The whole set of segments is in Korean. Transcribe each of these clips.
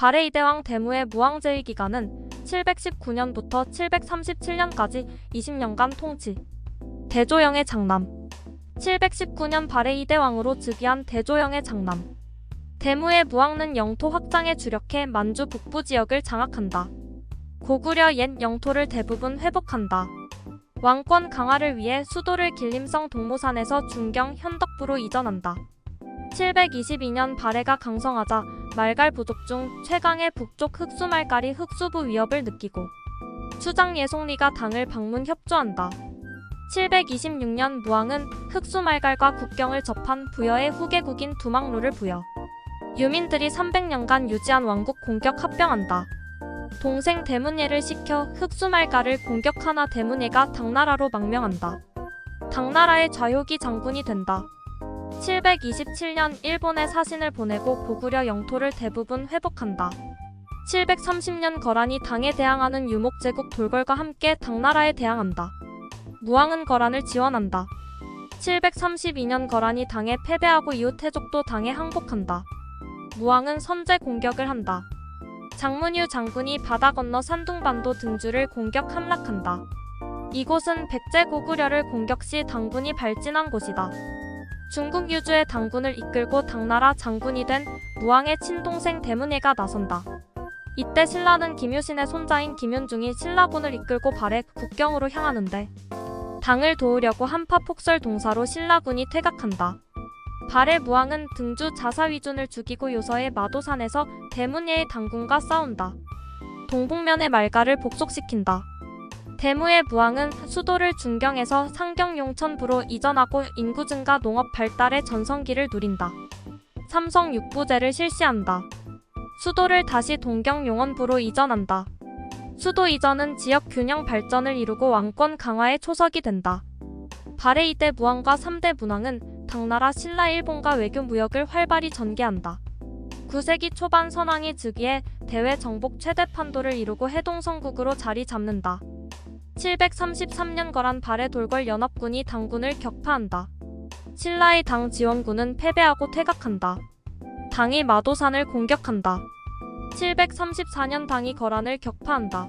발해 이대왕 대무의 무왕제위 기간은 719년부터 737년까지 20년간 통치. 대조영의 장남. 719년 발해 이대왕으로 즉위한 대조영의 장남. 대무의 무왕는 영토 확장에 주력해 만주 북부 지역을 장악한다. 고구려 옛 영토를 대부분 회복한다. 왕권 강화를 위해 수도를 길림성 동모산에서 중경 현덕부로 이전한다. 722년 발해가 강성하자 말갈 부족 중 최강의 북쪽 흑수 말갈이 흑수부 위협을 느끼고 수장 예송리가 당을 방문 협조한다. 726년 무왕은 흑수 말갈과 국경을 접한 부여의 후계국인 두막루를 부여. 유민들이 300년간 유지한 왕국 공격 합병한다. 동생 대문예를 시켜 흑수말가를 공격하나 대문예가 당나라로 망명한다. 당나라의 좌효기 장군이 된다. 727년 일본에 사신을 보내고 고구려 영토를 대부분 회복한다. 730년 거란이 당에 대항하는 유목제국 돌궐과 함께 당나라에 대항한다. 무왕은 거란을 지원한다. 732년 거란이 당에 패배하고 이후 태족도 당에 항복한다. 무왕은 선제 공격을 한다. 장문유 장군이 바다 건너 산둥반도 등주를 공격 함락한다. 이곳은 백제 고구려를 공격 시 당군이 발진한 곳이다. 중국 유주의 당군을 이끌고 당나라 장군이 된 무왕의 친동생 대문예가 나선다. 이때 신라는 김유신의 손자인 김윤중이 신라군을 이끌고 발해 국경으로 향하는데 당을 도우려고 한파 폭설 동사로 신라군이 퇴각한다. 발해 무왕은 등주 자사위준을 죽이고 요서의 마도산에서 대문예의 당군과 싸운다. 동북면의 말가를 복속시킨다. 대무의 무왕은 수도를 중경에서 상경 용천부로 이전하고 인구 증가 농업 발달의 전성기를 누린다. 삼성 육부제를 실시한다. 수도를 다시 동경 용원부로 이전한다. 수도 이전은 지역 균형 발전을 이루고 왕권 강화의 초석이 된다. 발해 이대 무왕과 3대 문왕은 당나라 신라 일본과 외교 무역을 활발히 전개한다. 9세기 초반 선왕이 즉위해 대외 정복 최대 판도를 이루고 해동성국으로 자리 잡는다. 733년 거란 발해 돌궐 연합군이 당군을 격파한다. 신라의 당 지원군은 패배하고 퇴각한다. 당이 마도산을 공격한다. 734년 당이 거란을 격파한다.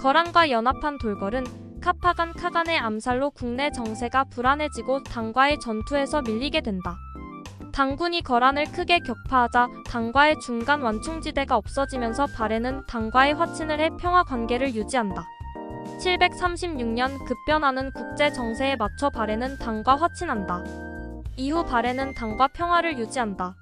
거란과 연합한 돌궐은 카파간 카간의 암살로 국내 정세가 불안해지고 당과의 전투에서 밀리게 된다. 당군이 거란을 크게 격파하자 당과의 중간 완충지대가 없어지면서 발해는 당과의 화친을 해 평화 관계를 유지한다. 736년 급변하는 국제 정세에 맞춰 발해는 당과 화친한다. 이후 발해는 당과 평화를 유지한다.